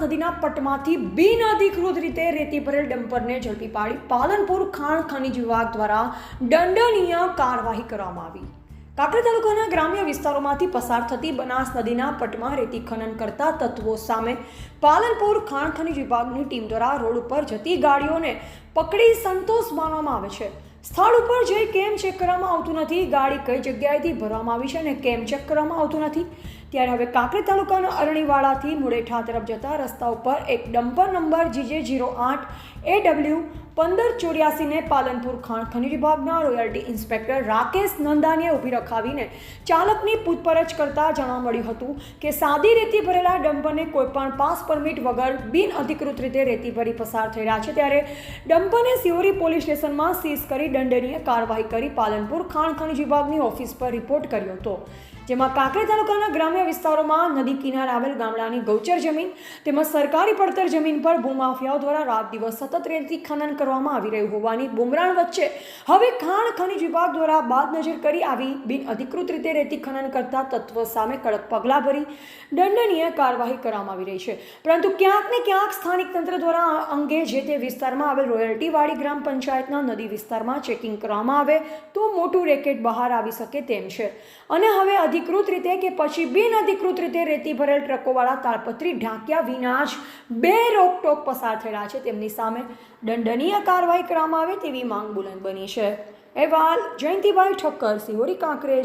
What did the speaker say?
નદીના પટમાંથી બિનઅધિકૃત રીતે રેતી ભરેલ ડમ્પરને ઝડપી પાડી પાલનપુર ખાણ ખનીજ વિભાગ દ્વારા દંડનીય કાર્યવાહી કરવામાં આવી. કાકડી તાલુકાના ગ્રામ્ય વિસ્તારોમાંથી પસાર થતી બનાસ નદીના પટમાં રેતી ખનન કરતા તત્વો સામે પાલનપુર ખાણ ખનીજ વિભાગની ટીમ દ્વારા રોડ ઉપર જતી ગાડીઓને પકડી સંતોષ માનવામાં આવે છે. સ્થળ ઉપર જઈ કેમ ચેક કરવામાં આવતું નથી? ગાડી કઈ જગ્યાએથી ભરવામાં આવી છે અને કેમ ચેક કરવામાં આવતું નથી? ત્યારે હવે કાંકરેજ તાલુકાના અરણીવાડાથી મુરેઠા તરફ જતા રસ્તા ઉપર એક ડમ્પર નંબર જીજે જીરો આઠ એ ડબલ્યુ પંદર ચોર્યાસીને પાલનપુર ખાણ ખનિજ વિભાગના રોયલ્ટી ઇન્સ્પેક્ટર રાકેશ નંદાનીએ ઊભી રખાવીને ચાલકની પૂછપરછ કરતા જાણવા મળ્યું હતું કે સાદી રેતી ભરેલા ડમ્પરને કોઈપણ પાસ પરમિટ વગર બિન અધિકૃત રીતે રેતી ભરી પસાર થઈ રહ્યા છે ત્યારે ડમ્પરને સિયોરી પોલીસ સ્ટેશનમાં સીઝ કરી દંડનીય કાર્યવાહી કરી પાલનપુર ખાણ ખનિજ વિભાગની ઓફિસ પર રિપોર્ટ કર્યો હતો. જેમાં કાંકરી તાલુકાના ગ્રામ્ય વિસ્તારોમાં નદી કિનારે આવેલ ગામડાની ગૌચર જમીન તેમજ સરકારી પડતર જમીન પર ભૂમાફિયાઓ દ્વારા રાત દિવસ સતત રેતી ખનન કરવામાં આવી રહ્યું હોવાની બુમરાણ વચ્ચે હવે ખાણ ખનીજ વિભાગ દ્વારા બાદ નજર કરી આવી બિન અધિકૃત રીતે રેતી ખનન કરતા તત્વ સામે કડક પગલાં ભરી દંડનીય કાર્યવાહી કરવામાં આવી રહી છે. પરંતુ ક્યાંક ને ક્યાંક સ્થાનિક તંત્ર દ્વારા અંગે જે તે વિસ્તારમાં આવેલ રોયલ્ટીવાળી ગ્રામ પંચાયતના નદી વિસ્તારમાં ચેકિંગ કરવામાં આવે તો મોટું રેકેટ બહાર આવી શકે તેમ છે. અને હવે અધિકૃત રીતે કે પછી બિન અધિકૃત રીતે રેતી ભરેલ ટ્રકોવાળા તાળપત્રી ઢાંક્યા વિના જ બે રોકટોક પસાર થયેલા છે. તેમની સામે દંડનીય કાર્યવાહી કરવામાં આવે તેવી માંગ બુલંદ બની છે. અહેવાલ જયંતિભાઈ ઠક્કર, સિહોરી કાંકરેજ.